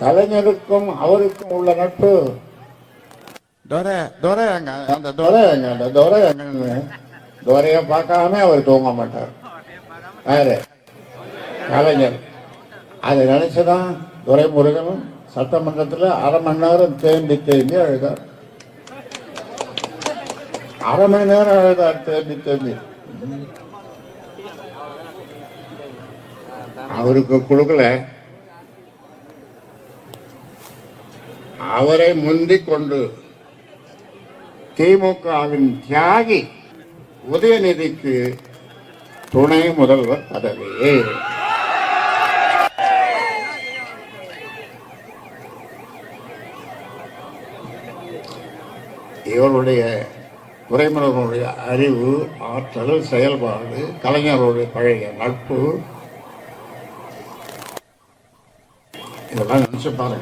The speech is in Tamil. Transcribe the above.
கலைஞருக்கும் அவருக்கும் உள்ள நட்பு. துரை துரை எங்க அந்த துரை எங்க அந்த துரை எங்கன்னு துரைய பார்க்காம அவர் தூங்க மாட்டார். யாரு? கலைஞர். அதை நினைச்சுதான் துரைமுருகன் சட்டமன்றத்தில் அரை மணி நேரம் தேம்பி தேம்பி அழுதார். அரை மணி நேரம் அழுதார் தேம்பி தேம்பி. அவருக்கு கொடுக்கல அவரை முந்திக் கொண்டு திமுகவின் தியாகி உதயநிதிக்கு துணை முதல்வர் பதவி. இவருடைய துறைமுருகனுடைய அறிவு ஆற்றல் செயல்பாடு கலைஞருடைய பழைய நட்பு இதெல்லாம் நினைச்சு பாருங்க.